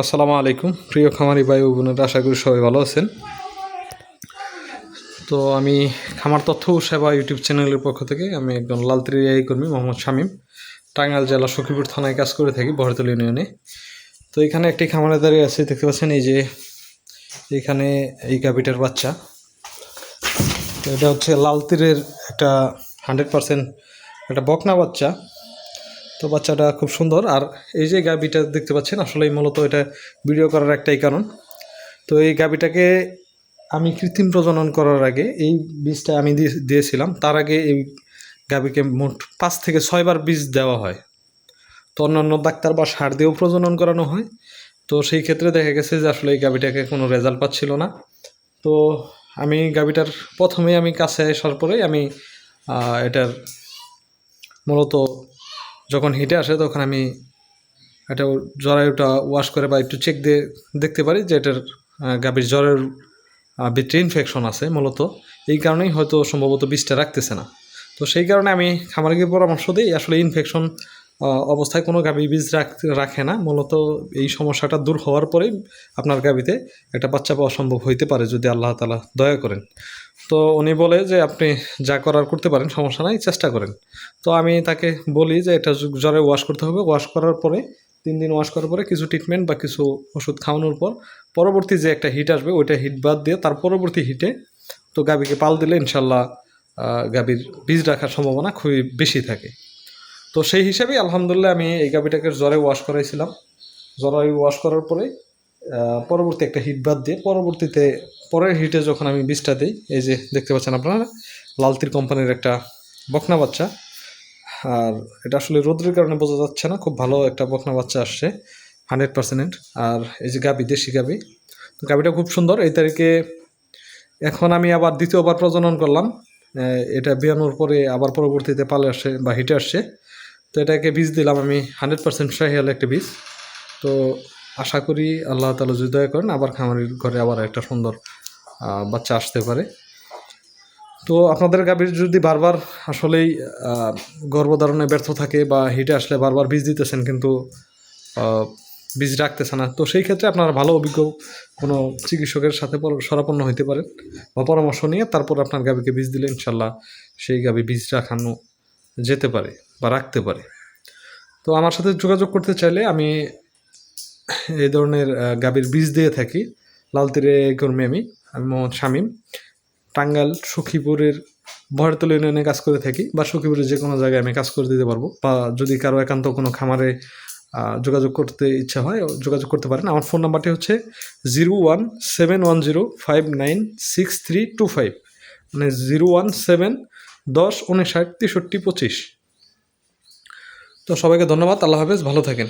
আসসালামু আলাইকুম। প্রিয় খামারি ভাই বোনেরা, আশা করি সবাই ভালো আছেন। তো আমি খামার তথ্য সেবা ইউটিউব চ্যানেলের পক্ষ থেকে আমি একজন লালত্রি এই কর্মী মোহাম্মদ শামীম, টাঙ্গাইল জেলা সখীপুর থানায় কাজ করে থাকি বহরতল ইউনিয়নে। তো এখানে একটি খামারে দাঁড়িয়ে আছে, দেখতে পাচ্ছেন এই যে এখানে এই গাভিটার বাচ্চা। এটা হচ্ছে লাল তীরের একটা হান্ড্রেড পার্সেন্ট একটা বকনা বাচ্চা। তো বাচ্চাটা খুব সুন্দর। আর এই যে গাবিটা দেখতে পাচ্ছেন আসলে মূলত এটা ভিডিও করার একটাই কারণ। তো এই গাবিটাকে আমি কৃত্রিম প্রজনন করার আগে এই বীজটা আমি দিয়ে- দিয়েছিলাম। তার আগে এই গাবিকে মোট পাঁচ থেকে ছয়বার বীজ দেওয়া হয়। তো অন্যান্য ডাক্তার বা সার দিয়েও প্রজনন করানো হয়। তো সেই ক্ষেত্রে দেখা গেছে যে আসলে এই গাবিটাকে কোনো রেজাল্ট পাচ্ছিল না। তো আমি গাবিটার প্রথমে আমি কাছে আসার পরেই আমি এটার মূলত যখন হিটে আসে তখন আমি এটা জরায়ুটা ওয়াশ করে বা একটু চেক দিয়ে দেখতে পারি যে এটার গাভীর জ্বরের ভিতরে ইনফেকশন আছে মূলত। এই কারণেই হয়তো সম্ভবত বীজটা রাখতেছে না। তো সেই কারণে আমি খামারকে পরামর্শ দিই, আসলে ইনফেকশন অবস্থায় কোনো গাভী বীজ রাখে না। মূলত এই সমস্যাটা দূর হওয়ার পরেই আপনার গাভীতে একটা বাচ্চা পাওয়া সম্ভব হইতে পারে যদি আল্লাহ তালা দয়া করেন। তো উনি বলে যে, আপনি যা করার করতে পারেন, সমস্যা নাই, চেষ্টা করেন। তো আমি তাকে বলি যে, এটা জ্বরে ওয়াশ করতে হবে। ওয়াশ করার পরে, তিন দিন ওয়াশ করার পরে কিছু ট্রিটমেন্ট বা কিছু ওষুধ খাওয়ানোর পর, পরবর্তী যে একটা হিট আসবে, ওইটা হিট বাদ দিয়ে তার পরবর্তী হিটে তো গাভীকে পাল দিলে ইনশাল্লাহ গাভীর বীজ রাখার সম্ভাবনা খুবই বেশি থাকে। তো সেই হিসাবেই আলহামদুলিল্লাহ আমি এই গাভীটাকে জ্বরে ওয়াশ করাইছিলাম। জ্বরে ওয়াশ করার পরে পরবর্তী একটা হিট বাদ দিয়ে পরবর্তীতে পরের হিটে যখন আমি বীজটা দিই, এই যে দেখতে পাচ্ছেন আপনারা, লালতির কোম্পানির একটা বকনা বাচ্চা। আর এটা আসলে রোদ্রের কারণে বোঝা যাচ্ছে না, খুব ভালো একটা বকনা বাচ্চা আসছে হান্ড্রেড পার্সেন্ট আর এই যে গাবি, দেশি গাবি, তো গাবিটা খুব সুন্দর। এই তারিখে এখন আমি আবার দ্বিতীয়বার প্রজনন করলাম। এটা বিয়ানোর পরে আবার পরবর্তীতে পালে আসছে বা হিটে আসছে। তো এটাকে বীজ দিলাম আমি হান্ড্রেড পার্সেন্ট শাহিয়াল একটা বীজ। তো আশা করি আল্লাহ তালা যদি দয়া করেন, আবার খামারির ঘরে আবার একটা সুন্দর বাচ্চা আসতে পারে। তো আপনাদের গাভীর যদি বারবার আসলেই গর্ভধারণে ব্যর্থ থাকে বা হিটে আসলে বারবার বীজ দিতেছেন কিন্তু বীজ রাখতেছে না, তো সেই ক্ষেত্রে আপনারা ভালো অভিজ্ঞ কোনো চিকিৎসকের সাথে সরাপন্ন হইতে পারেন বা পরামর্শ নিয়ে তারপর আপনার গাভীকে বীজ দিলে ইনশাল্লাহ সেই গাভী বীজ রাখানো যেতে পারে বা রাখতে পারে। তো আমার সাথে যোগাযোগ করতে চাইলে আমি এই ধরনের গাভীর বীজ দিয়ে থাকি। লাল তীরে কর্মী আমি আমি মোহাম্মদ শামীম। টাঙ্গাল সখীপুরের ভরতল ইউনিয়নে কাজ করে থাকি বা সখীপুরের যে কোনো জায়গায় আমি কাজ করে দিতে পারব বা যদি কারও একান্ত কোনো খামারে যোগাযোগ করতে ইচ্ছা হয়, যোগাযোগ করতে পারেন। আমার ফোন নাম্বারটি হচ্ছে zero one seven one zero five nine six three two five. মানে জিরো ওয়ান সেভেন দশ উনষাট তেষট্টি পঁচিশ। তো সবাইকে ধন্যবাদ আল্লাহ হাফেজ ভালো থাকেন।